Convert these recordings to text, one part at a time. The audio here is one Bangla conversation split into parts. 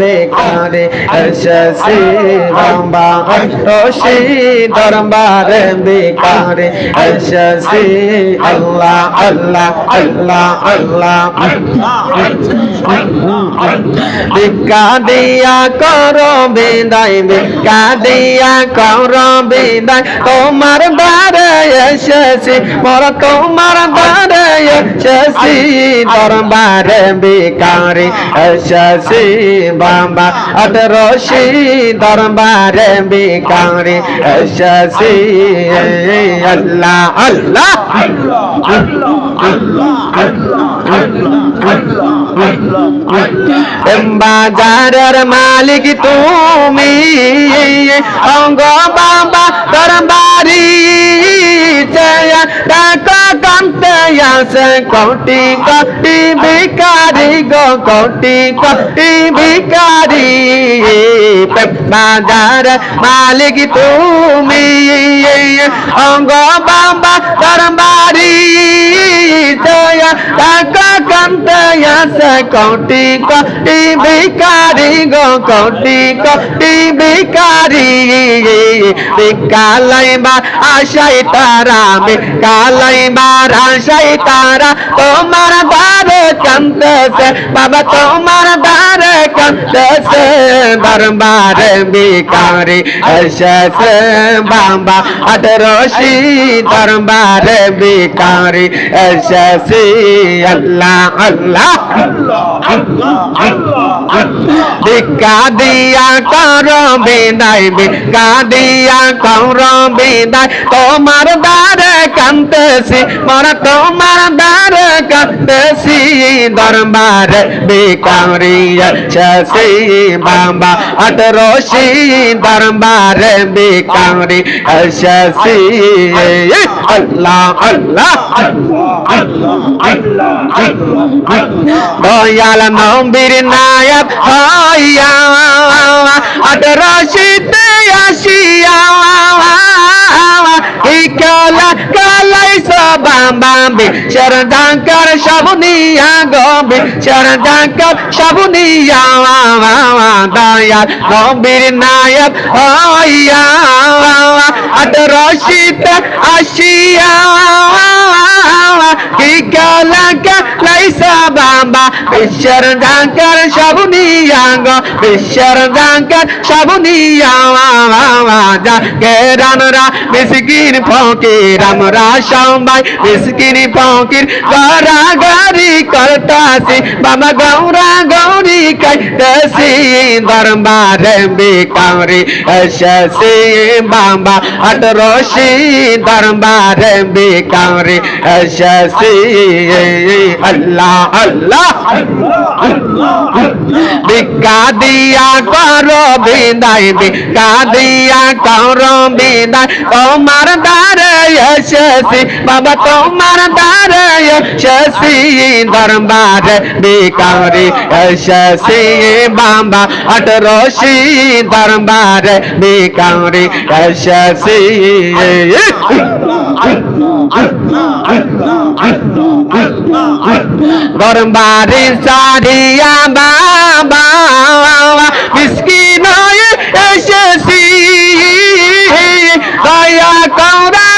বেকারে এসেছি বাবা রশি দরবার বেকারে এসেছি। আল্লাহ আল্লাহ আল্লাহ আল্লাহ। ভিক্ষা দিয়া কর বিদায়, ভিক্ষা দিয়া কর বিদায়। তোমার দ্বারে এসেছি মোর তোমার দ্বারে এসেছি দরবারে বেকারে এসেছি বাবা আদরশি দরবারে বেকারে এসেছি আল্লাহ আল্লাহ বাজারের মালিক তুমি অঙ্গ বাবা তোর বাড়ি টাকা কান্তে আসে কোটি কোটি ভিকারি গো, কোটি কোটি ভিকারি বাজার মালিক তুমি, অঙ্গ বাবা দরবারি টাকা কান্তে আসে কোটি কোটি ভিকারি গো কোটি কোটি ভিকারি বিকালাইবার আশাই তারা বিকালাইবার আশাই তারা তোমার কান্দেছে, বাবা তোমার দ্বারে কান্দেছে, দরবারে বিকারি এসেছে, বাবা আটরশি দরবারে বিকারি এসেছি, আল্লাহ আল্লাহ, ভিক্ষা দিয়া কর বিদায়, ভিক্ষা দিয়া কর বিদায়, তোমার দ্বারে কান্দেছি, মরা তোমার দ্বারে কান্দেছি দরবার বেকারি এসেছি বাবা আটরশি দরবার বেকারি এসেছি আল্লাহ আল্লাহ, দয়াল নবীর নায়ক হইয়া আটরশিতে সবাম্বাম্বি শরদাঙ্কর সবনিয়া গম্বি শরদাঙ্কর সবনিয়া দয়াল নবীর নায়ক হইয়া আটরশিতে আসিয়া কি কালা কালাই সবাম্বা বিশ্বর দাঙ্কর সবনিয়াঙ্গ বিশ্বর দাঙ্কর সবনিয়া কেরানরা মিসকিন ফকির আমরা সবাই মিসকিন ফকির গরা করতাছি বাবা গৌরা গৌরি কাইতাছি দরবারে বেকারি এসেছি। বাবা আটরশি দরবারে বেকারি এসেছি। আল্লাহ আল্লাহ ভিক্ষা দিয়া কর বিদায়, ভিক্ষা দিয়া কর বিদায়। তোমার দ্বারে এসেছি, বাবা তোমার দ্বারে এসেছি। দরবারে বেকারি এসেছি বাবা আটরশি দরবারে বেকারি এসেছি দরবারে সারিয়া বাবা মিসকিন হয়ে এসেছি দয়া কৌরা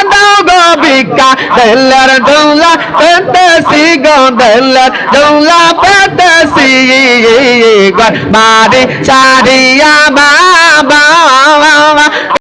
বিকা দেলার ডৌলা পেতেছি গো দেলার ডৌলা পেতেছি গর বাড়ি চারিয়া বাবা।